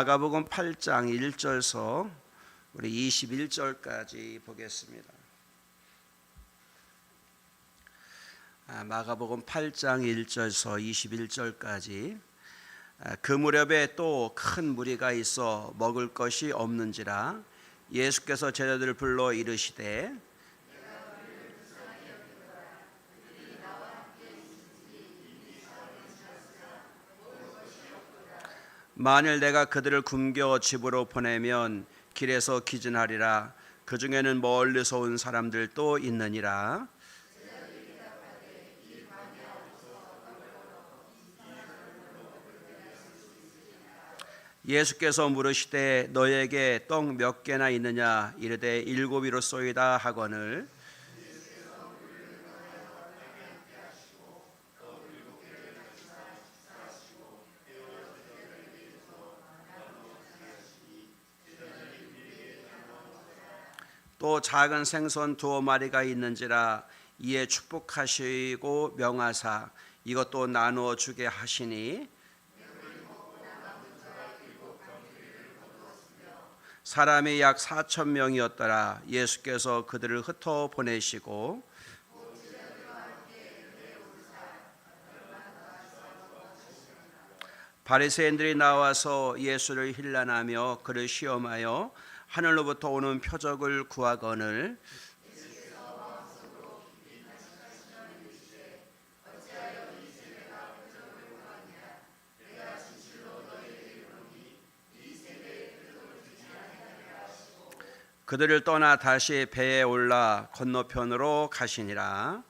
마가복음 8장 1절서 우리 21절까지 보겠습니다. 아, 마가복음 8장 1절서 21절까지 아, 그 무렵에 또 큰 무리가 있어 먹을 것이 없는지라 예수께서 제자들을 불러 이르시되 만일 내가 그들을 굶겨 집으로 보내면 길에서 기진하리라. 그 중에는 멀리서 온 사람들도 있느니라. 예수께서 물으시되 너에게 떡 몇 개나 있느냐? 이르되 일곱이로소이다. 하거늘 또 작은 생선 두어 마리가 있는지라 이에 축복하시고 명하사 이것도 나누어 주게 하시니 사람이 약 4천 명이었더라. 예수께서 그들을 흩어 보내시고 바리새인들이 나와서 예수를 힐난하며 그를 시험하여 하늘로부터 오는 표적을 구하거늘 그들을 떠나 다시 배에 올라 건너편으로 가시니라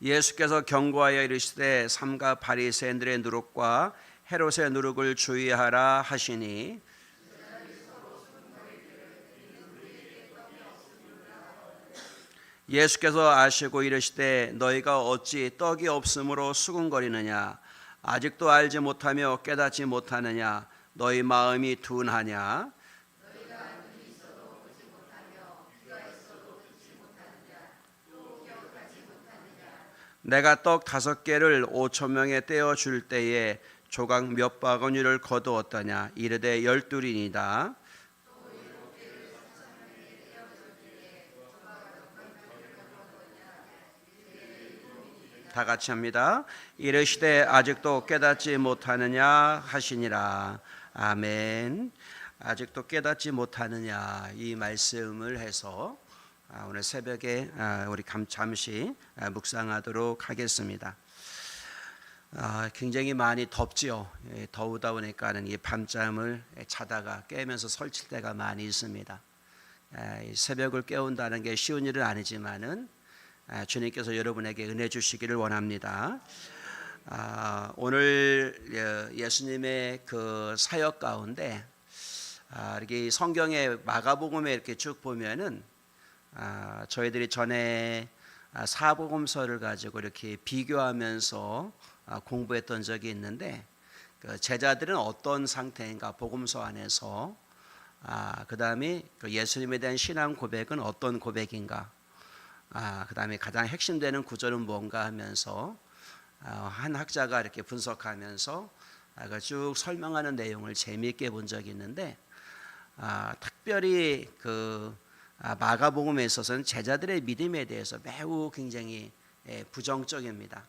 예수께서 경고하여 이르시되 삼가 바리새인들의 누룩과 헤롯의 누룩을 주의하라 하시니. 예수께서 아시고 이르시되 너희가 어찌 떡이 없으므로 수군거리느냐? 아직도 알지 못하며 깨닫지 못하느냐? 너희 마음이 둔하냐 내가 떡 다섯 개를 오천 명에 떼어 줄 때에 조각 몇 바구니를 거두었더냐 이르되 열둘이니라 다 같이 합니다. 이르시되 아직도 깨닫지 못하느냐 하시니라. 아멘. 아직도 깨닫지 못하느냐 이 말씀을 해서 아, 오늘 새벽에 아, 우리 감- 잠시 아, 묵상하도록 하겠습니다. 아, 굉장히 많이 덥지요. 예, 더우다 보니까는 이 밤잠을 자다가 깨면서 설칠 때가 많이 있습니다. 아, 이 새벽을 깨운다는 게 쉬운 일은 아니지만은 아, 주님께서 여러분에게 은혜 주시기를 원합니다. 아, 오늘 예, 예수님의 그 사역 가운데 아, 이렇게 성경의 마가복음에 이렇게 쭉 보면은 아, 저희들이 전에 아, 사복음서를 가지고 이렇게 비교하면서 아, 공부했던 적이 있는데 그 제자들은 어떤 상태인가 복음서 안에서 아, 그다음에 그 예수님에 대한 신앙 고백은 어떤 고백인가 아, 그다음에 가장 핵심되는 구절은 뭔가 하면서 아, 한 학자가 이렇게 분석하면서 아, 쭉 설명하는 내용을 재미있게 본 적이 있는데 아, 특별히 그 아, 마가복음에 있어서는 제자들의 믿음에 대해서 매우 굉장히 예, 부정적입니다.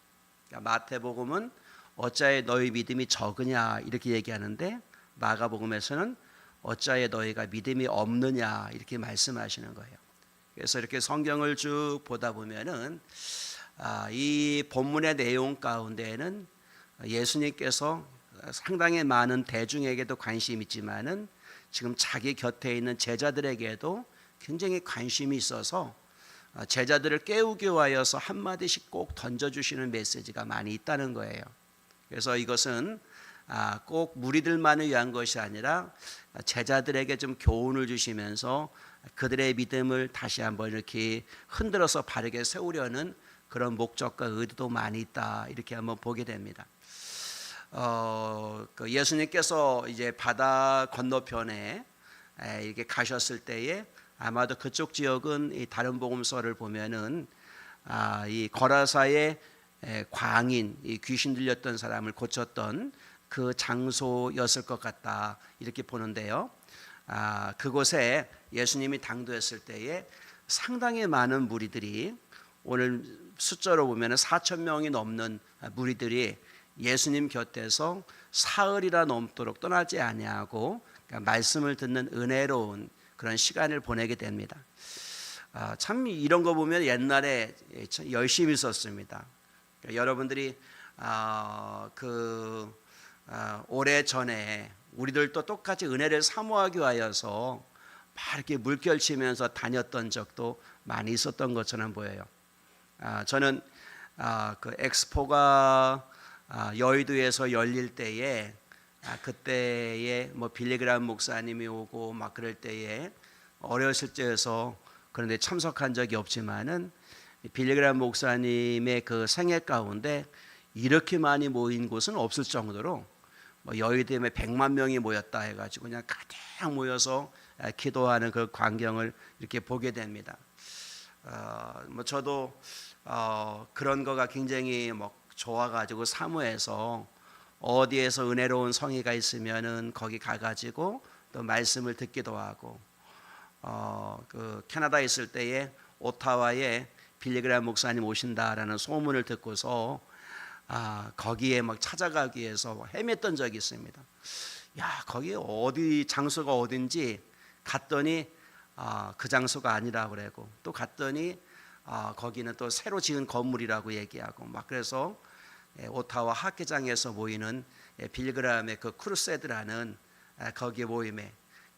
그러니까 마태복음은 어찌하여 너희 믿음이 적으냐 이렇게 얘기하는데 마가복음에서는 어찌하여 너희가 믿음이 없느냐 이렇게 말씀하시는 거예요. 그래서 이렇게 성경을 쭉 보다 보면은 아, 이 본문의 내용 가운데에는 예수님께서 상당히 많은 대중에게도 관심 있지만은 지금 자기 곁에 있는 제자들에게도 굉장히 관심이 있어서 어, 제자들을 깨우기 위하여서 한 마디씩 꼭 던져주시는 메시지가 많이 있다는 거예요. 그래서 이것은 아, 꼭 무리들만을 위한 것이 아니라 제자들에게 좀 교훈을 주시면서 그들의 믿음을 다시 한번 이렇게 흔들어서 바르게 세우려는 그런 목적과 의도도 많이 있다 이렇게 한번 보게 됩니다. 어, 그 예수님께서 이제 바다 건너편에 에, 이렇게 가셨을 때에 아마도 그쪽 지역은 이 다른 복음서를 보면은 아, 이 거라사의 에, 광인, 이 귀신 들렸던 사람을 고쳤던 그 장소였을 것 같다 이렇게 보는데요. 아, 그곳에 예수님이 당도했을 때에 상당히 많은 무리들이 오늘 숫자로 보면 4천 명이 넘는 무리들이 예수님 곁에서 사흘이나 넘도록 떠나지 아니하고 그러니까 말씀을 듣는 은혜로운 그런 시간을 보내게 됩니다. 아, 참 이런 거 보면 옛날에 참 열심히 썼습니다. 그러니까 여러분들이 아, 그 아, 오래 전에 우리들도 똑같이 은혜를 사모하기 위하여서 막 이렇게 물결치면서 다녔던 적도 많이 있었던 것처럼 보여요. 아, 저는 아, 그 엑스포가 아, 여의도에서 열릴 때에 아, 그때에 뭐 빌리그람 목사님이 오고 막 그럴 때에 어렸을 때에서 그런데 참석한 적이 없지만은 빌리그람 목사님의 그 생애 가운데 이렇게 많이 모인 곳은 없을 정도로 뭐 여의도에 100만 명이 모였다 해가지고 그냥 가득 모여서 아, 기도하는 그 광경을 이렇게 보게 됩니다. 어, 뭐 저도 어, 그런 거가 굉장히 뭐 좋아가지고 사무해서 어디에서 은혜로운 성의가 있으면은 거기 가가지고 또 말씀을 듣기도 하고 어, 그 캐나다에 있을 때에 오타와에 빌리그람 목사님 오신다라는 소문을 듣고서 아, 거기에 막 찾아가기 위해서 헤맸던 적이 있습니다. 야, 거기 어디 장소가 어딘지 갔더니 아, 그 장소가 아니라 그러고 또 갔더니 아, 거기는 또 새로 지은 건물이라고 얘기하고 막 그래서 예, 오타와 학계장에서 모이는 예, 빌그람의 그 크루세드라는 아, 거기 모임에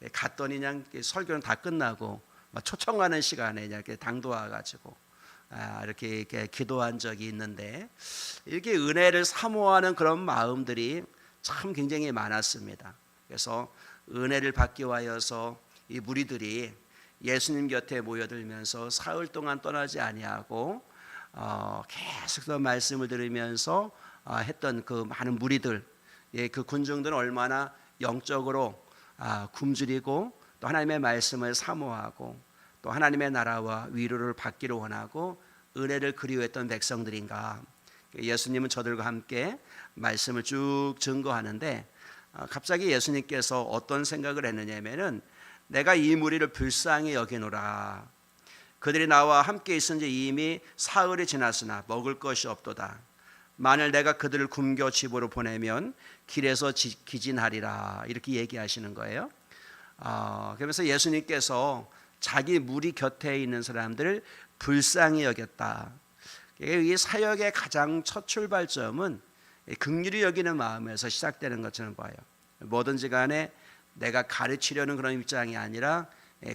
예, 갔더니 그냥 설교는 다 끝나고 막 초청하는 시간에 이렇게 당도와 가지고 아, 이렇게, 이렇게 기도한 적이 있는데 이렇게 은혜를 사모하는 그런 마음들이 참 굉장히 많았습니다. 그래서 은혜를 받기 위하여서 이 무리들이 예수님 곁에 모여들면서 사흘 동안 떠나지 아니하고 어, 계속 더 말씀을 들으면서 어, 했던 그 많은 무리들, 예, 그 군중들은 얼마나 영적으로 아, 굶주리고 또 하나님의 말씀을 사모하고 또 하나님의 나라와 위로를 받기를 원하고 은혜를 그리워했던 백성들인가. 예수님은 저들과 함께 말씀을 쭉 증거하는데 아, 갑자기 예수님께서 어떤 생각을 했느냐면은 내가 이 무리를 불쌍히 여기노라. 그들이 나와 함께 있은 지 이미 사흘이 지났으나 먹을 것이 없도다. 만일 내가 그들을 굶겨 집으로 보내면 길에서 지- 기진하리라 이렇게 얘기하시는 거예요. 어, 그러면서 예수님께서 자기 무리 곁에 있는 사람들을 불쌍히 여겼다. 이 사역의 가장 첫 출발점은 극률이 여기는 마음에서 시작되는 것처럼 봐요. 뭐든지 간에 내가 가르치려는 그런 입장이 아니라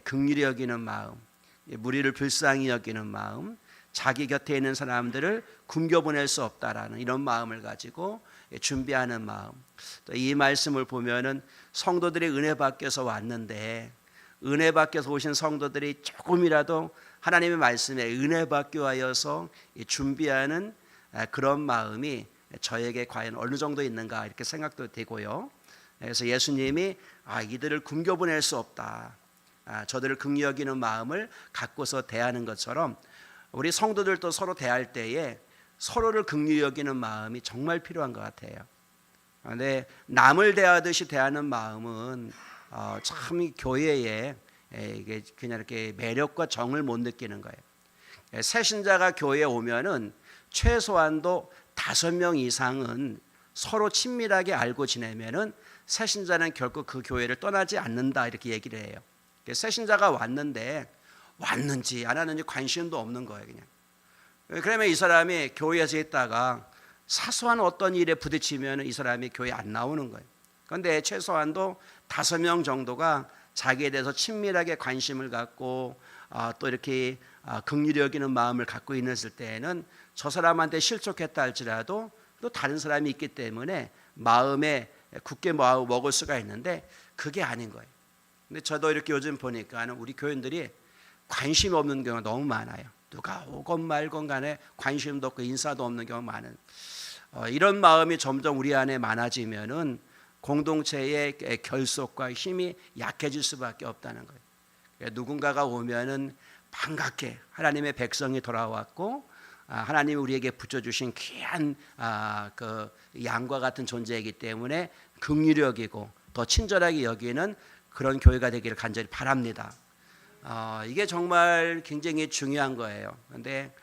극률이 여기는 마음, 무리를 불쌍히 여기는 마음, 자기 곁에 있는 사람들을 굶겨 보낼 수 없다라는 이런 마음을 가지고 준비하는 마음. 또 이 말씀을 보면은 성도들이 은혜 받겨서 왔는데 은혜 받겨서 오신 성도들이 조금이라도 하나님의 말씀에 은혜 받기 위하여서 준비하는 그런 마음이 저에게 과연 어느 정도 있는가 이렇게 생각도 되고요. 그래서 예수님이 아 이들을 굶겨 보낼 수 없다. 아, 저들을 긍휼히 여기는 마음을 갖고서 대하는 것처럼 우리 성도들도 서로 대할 때에 서로를 긍휼히 여기는 마음이 정말 필요한 것 같아요. 근데 남을 대하듯이 대하는 마음은 어, 참이 교회에 에, 이게 그냥 이렇게 매력과 정을 못 느끼는 거예요. 에, 새 신자가 교회에 오면은 최소한도 다섯 명 이상은 서로 친밀하게 알고 지내면은 새 신자는 결코 그 교회를 떠나지 않는다 이렇게 얘기를 해요. 새 신자가 왔는데 왔는지 안 왔는지 관심도 없는 거예요, 그냥. 그러면 이 사람이 교회에서 있다가 사소한 어떤 일에 부딪히면 이 사람이 교회 안 나오는 거예요. 그런데 최소한도 다섯 명 정도가 자기에 대해서 친밀하게 관심을 갖고 아, 또 이렇게 아, 긍휼히 여기는 마음을 갖고 있을 때에는 저 사람한테 실족했다 할지라도 또 다른 사람이 있기 때문에 마음에 굳게 뭐 먹을 수가 있는데 그게 아닌 거예요. 근데 저도 이렇게 요즘 보니까는 우리 교인들이 관심 없는 경우가 너무 많아요. 누가 오건 말건 간에 관심도 없고 인사도 없는 경우가 많은 어, 이런 마음이 점점 우리 안에 많아지면은 공동체의 결속과 힘이 약해질 수밖에 없다는 거예요. 누군가가 오면은 반갑게 하나님의 백성이 돌아왔고 아, 하나님이 우리에게 붙여주신 귀한 아, 그 양과 같은 존재이기 때문에 긍휼히 여기고 더 친절하게 여기는 그런 교회가 되기를 간절히 바랍니다. 어, 이게 정말 굉장히 중요한 거예요. 근데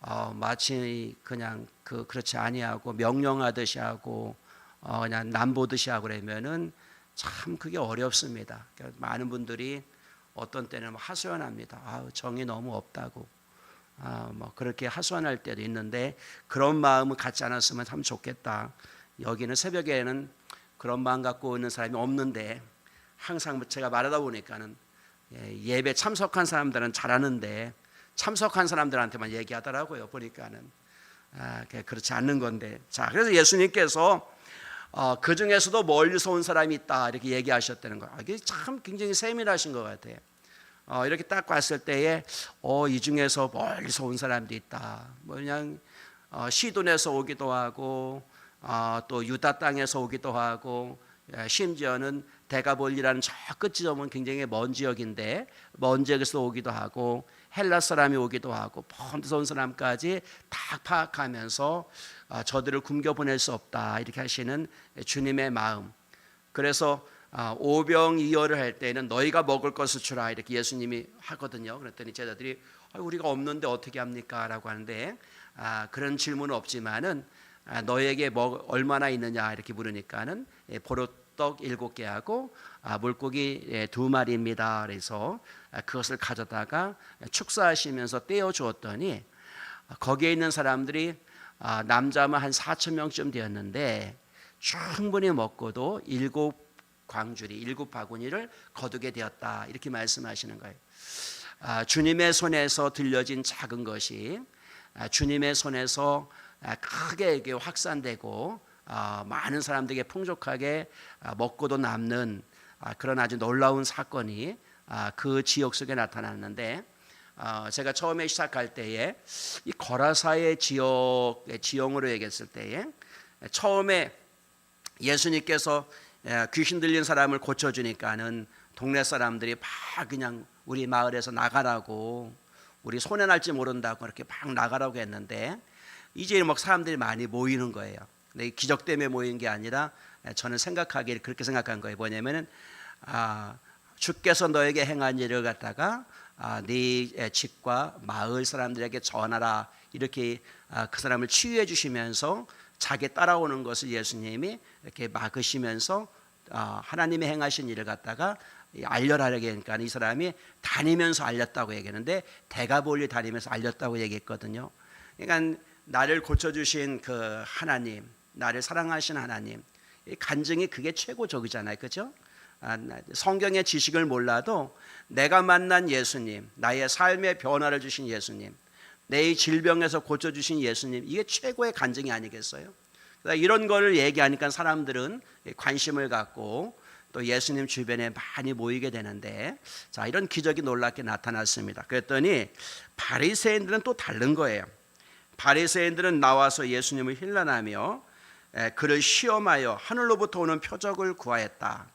어, 마치 그냥 그 그렇지 아니하고 명령하듯이 하고 어, 그냥 남보듯이 하고 그러면은 참 그게 어렵습니다. 그러니까 많은 분들이 어떤 때는 뭐 하소연합니다. 아, 정이 너무 없다고. 아, 뭐 그렇게 하소연할 때도 있는데 그런 마음을 갖지 않았으면 참 좋겠다. 여기는 새벽에는 그런 마음 갖고 있는 사람이 없는데 항상 제가 말하다 보니까는 예, 예배 참석한 사람들은 잘하는데 참석한 사람들한테만 얘기하더라고요. 보니까는 아, 그렇지 않는 건데. 자, 그래서 예수님께서 어, 그 중에서도 멀리서 온 사람이 있다 이렇게 얘기하셨다는 거예요. 이게 참 굉장히 세밀하신 것 같아요. 어, 이렇게 딱 봤을 때에 어, 이 중에서 멀리서 온 사람도 있다. 뭐 그냥 어, 시돈에서 오기도 하고 어, 또 유다 땅에서 오기도 하고 예, 심지어는 대가볼리라는 저 끝이 점은 굉장히 먼 지역인데 먼 지역에서 오기도 하고 헬라 사람이 오기도 하고 먼데서 온 사람까지 다 파악하면서 아, 저들을 굶겨 보낼 수 없다 이렇게 하시는 주님의 마음. 그래서 아, 오병이어를 할 때는 너희가 먹을 것을 주라 이렇게 예수님이 하거든요. 그랬더니 제자들이 아, 우리가 없는데 어떻게 합니까?라고 하는데 아, 그런 질문은 없지만은 아, 너에게 뭐 얼마나 있느냐 이렇게 물으니까는 예, 보로 떡 일곱 개하고 아, 물고기 예, 두 마리입니다. 그래서 아, 그것을 가져다가 축사하시면서 떼어 주었더니 아, 거기에 있는 사람들이 아, 남자만 한 4천 명쯤 되었는데 충분히 먹고도 일곱 광주리 일곱 바구니를 거두게 되었다 이렇게 말씀하시는 거예요. 아, 주님의 손에서 들려진 작은 것이 아, 주님의 손에서 아, 크게 확산되고 아, 많은 사람들에게 풍족하게 아, 먹고도 남는 아, 그런 아주 놀라운 사건이 아, 그 지역 속에 나타났는데 어, 제가 처음에 시작할 때에 이 거라사의 지역 지형으로 얘기했을 때에 처음에 예수님께서 예, 귀신 들린 사람을 고쳐주니까는 동네 사람들이 막 그냥 우리 마을에서 나가라고 우리 손해 날지 모른다고 그렇게 막 나가라고 했는데 이제 막 사람들이 많이 모이는 거예요. 이 기적 때문에 모인 게 아니라 예, 저는 생각하기에 그렇게 생각한 거예요. 뭐냐면은 아, 주께서 너에게 행한 일을 갖다가 아, 네 집과 마을 사람들에게 전하라 이렇게 아, 그 사람을 치유해 주시면서 자기 따라오는 것을 예수님이 이렇게 막으시면서 아, 하나님이 행하신 일을 갖다가 알려라게 하니까 이 사람이 다니면서 알렸다고 얘기하는데 대가볼리 다니면서 알렸다고 얘기했거든요. 그러니까 나를 고쳐주신 그 하나님, 나를 사랑하신 하나님, 이 간증이 그게 최고적이잖아요, 그렇죠? 아, 나- 성경의 지식을 몰라도 내가 만난 예수님, 나의 삶의 변화를 주신 예수님, 내 질병에서 고쳐주신 예수님, 이게 최고의 간증이 아니겠어요? 그러니까 이런 거를 얘기하니까 사람들은 관심을 갖고 또 예수님 주변에 많이 모이게 되는데 자 이런 기적이 놀랍게 나타났습니다. 그랬더니 바리새인들은 또 다른 거예요. 바리새인들은 나와서 예수님을 힐난하며 에, 그를 시험하여 하늘로부터 오는 표적을 구하였다.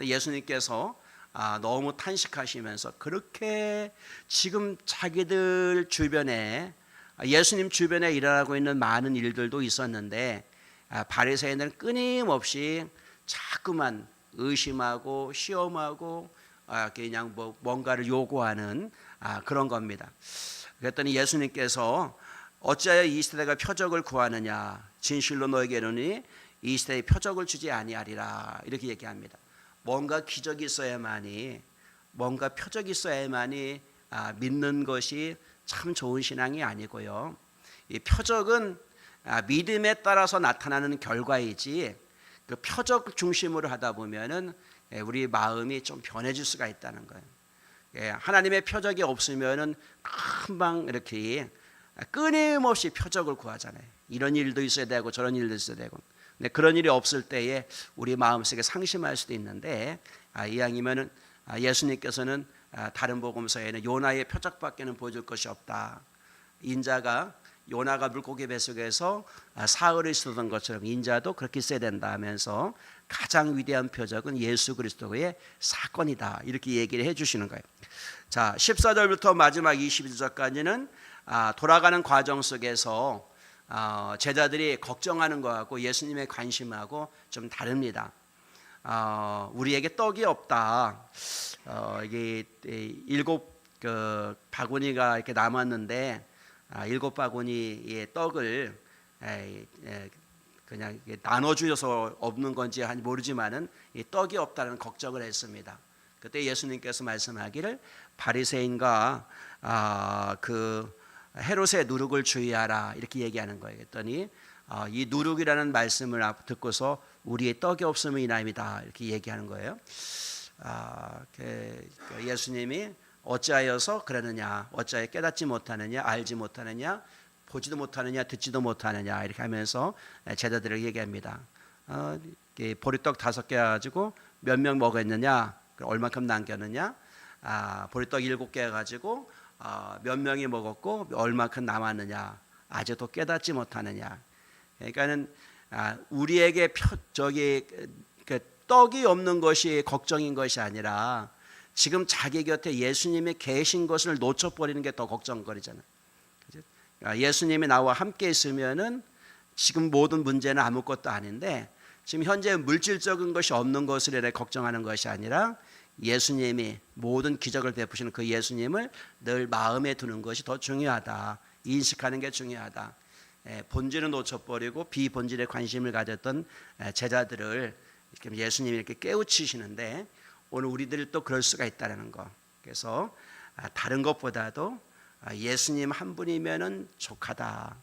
예수님께서 아, 너무 탄식하시면서 그렇게 지금 자기들 주변에 아, 예수님 주변에 일어나고 있는 많은 일들도 있었는데 아, 바리새인들은 끊임없이 자꾸만 의심하고 시험하고 아, 그냥 뭐 뭔가를 요구하는 아, 그런 겁니다. 그랬더니 예수님께서 어찌하여 이 시대가 표적을 구하느냐 진실로 너에게 이르니 이 시대에 표적을 주지 아니하리라 이렇게 얘기합니다. 뭔가 기적이 있어야만이 뭔가 표적이 있어야만이 아, 믿는 것이 참 좋은 신앙이 아니고요. 이 표적은 아, 믿음에 따라서 나타나는 결과이지 그 표적 중심으로 하다 보면은 예, 우리 마음이 좀 변해질 수가 있다는 거예요. 예, 하나님의 표적이 없으면은 금방 이렇게 끊임없이 표적을 구하잖아요. 이런 일도 있어야 되고 저런 일도 있어야 되고. 근데 그런 일이 없을 때에 우리 마음속에 상심할 수도 있는데 아, 이왕이면은 아, 예수님께서는 아, 다른 복음서에는 요나의 표적밖에는 보여줄 것이 없다. 인자가 요나가 물고기 뱃속에서 아, 사흘을 있었던 것처럼 인자도 그렇게 있어야 된다 하면서 가장 위대한 표적은 예수 그리스도의 사건이다. 이렇게 얘기를 해 주시는 거예요. 자, 14절부터 마지막 22절까지는 아, 돌아가는 과정 속에서 어, 제자들이 걱정하는 것하고 예수님의 관심하고 좀 다릅니다. 어, 우리에게 떡이 없다. 어, 이게 이, 일곱 그 바구니가 이렇게 남았는데 아, 일곱 바구니의 떡을 에, 에, 그냥 나눠주셔서 없는 건지 모르지만은 이 떡이 없다는 걱정을 했습니다. 그때 예수님께서 말씀하기를 바리새인과 아, 그 헤롯의 누룩을 주의하라 이렇게 얘기하는 거예요. 그랬더니 어, 이 누룩이라는 말씀을 앞- 듣고서 우리의 떡이 없음을 인함이다 이렇게 얘기하는 거예요. 아, 그, 그 예수님이 어찌하여서 그러느냐, 어찌하여 깨닫지 못하느냐, 알지 못하느냐, 보지도 못하느냐, 듣지도 못하느냐 이렇게 하면서 제자들을 얘기합니다. 어, 이 보리떡 다섯 개 가지고 몇 명 먹었느냐, 얼마큼 남겼느냐, 아, 보리떡 일곱 개 가지고 어, 몇 명이 먹었고 얼마큼 남았느냐, 아직도 깨닫지 못하느냐. 그러니까는 아, 우리에게 표, 저기 그 떡이 없는 것이 걱정인 것이 아니라 지금 자기 곁에 예수님이 계신 것을 놓쳐버리는 게 더 걱정거리잖아요. 아, 예수님이 나와 함께 있으면은 지금 모든 문제는 아무것도 아닌데 지금 현재 물질적인 것이 없는 것을 걱정하는 것이 아니라 예수님이 모든 기적을 베푸시는 그 예수님을 늘 마음에 두는 것이 더 중요하다. 인식하는 게 중요하다. 예, 본질은 놓쳐버리고 비본질에 관심을 가졌던 예, 제자들을 예수님이 이렇게 깨우치시는데 오늘 우리들이 또 그럴 수가 있다는 거. 그래서 아, 다른 것보다도 아, 예수님 한 분이면은 족하다.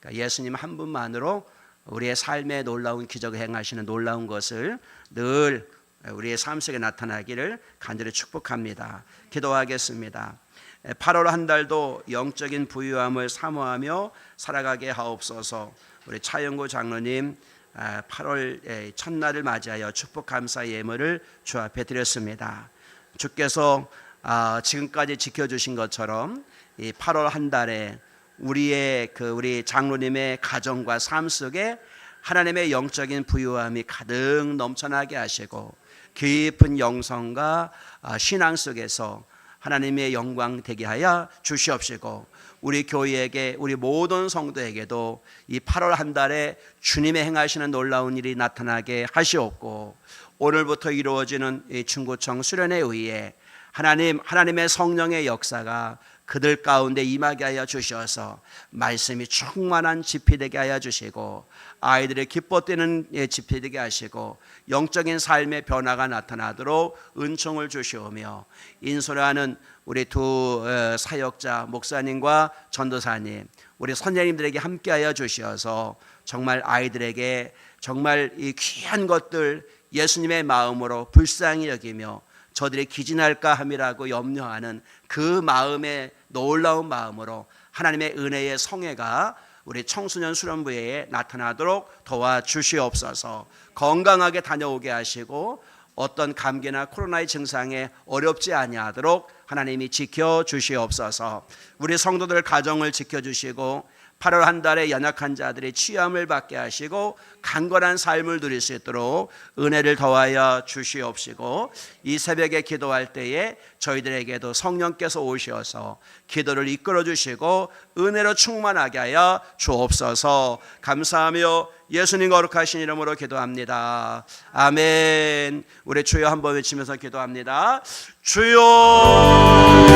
그러니까 예수님 한 분만으로 우리의 삶에 놀라운 기적을 행하시는 놀라운 것을 늘 우리의 삶 속에 나타나기를 간절히 축복합니다. 기도하겠습니다. 8월 한 달도 영적인 부유함을 사모하며 살아가게 하옵소서. 우리 차영구 장로님 8월 첫날을 맞이하여 축복 감사 예물을 주 앞에 드렸습니다. 주께서 아, 지금까지 지켜주신 것처럼 이 8월 한 달에 우리의 그 우리 장로님의 가정과 삶 속에 하나님의 영적인 부유함이 가득 넘쳐나게 하시고 깊은 영성과 아, 신앙 속에서 하나님의 영광 되게 하여 주시옵시고 우리 교회에게 우리 모든 성도에게도 이 8월 한 달에 주님의 행하시는 놀라운 일이 나타나게 하시옵고 오늘부터 이루어지는 이 중고청 수련에 의해 하나님 하나님의 성령의 역사가 그들 가운데 임하게 하여 주셔서 말씀이 충만한 집이 되게 하여 주시고 아이들의 기뻐뛰는 예, 집이 되게 하시고 영적인 삶의 변화가 나타나도록 은총을 주시오며 인솔하는 우리 두 어, 사역자 목사님과 전도사님 우리 선생님들에게 함께하여 주시어서 정말 아이들에게 정말 이 귀한 것들 예수님의 마음으로 불쌍히 여기며 저들이 기진할까 함이라고 염려하는 그 마음의 놀라운 마음으로 하나님의 은혜의 성회가 우리 청소년 수련부에 나타나도록 도와주시옵소서. 건강하게 다녀오게 하시고 어떤 감기나 코로나의 증상에 어렵지 아니하도록 하나님이 지켜 주시옵소서. 우리 성도들 가정을 지켜 주시고 8월 한 달에 연약한 자들이 취함을 받게 하시고 강건한 삶을 누릴 수 있도록 은혜를 더하여 주시옵시고 이 새벽에 기도할 때에 저희들에게도 성령께서 오셔서 기도를 이끌어 주시고 은혜로 충만하게 하여 주옵소서 감사하며 예수님 거룩하신 이름으로 기도합니다. 아멘. 우리 주여 한번 외치면서 기도합니다. 주여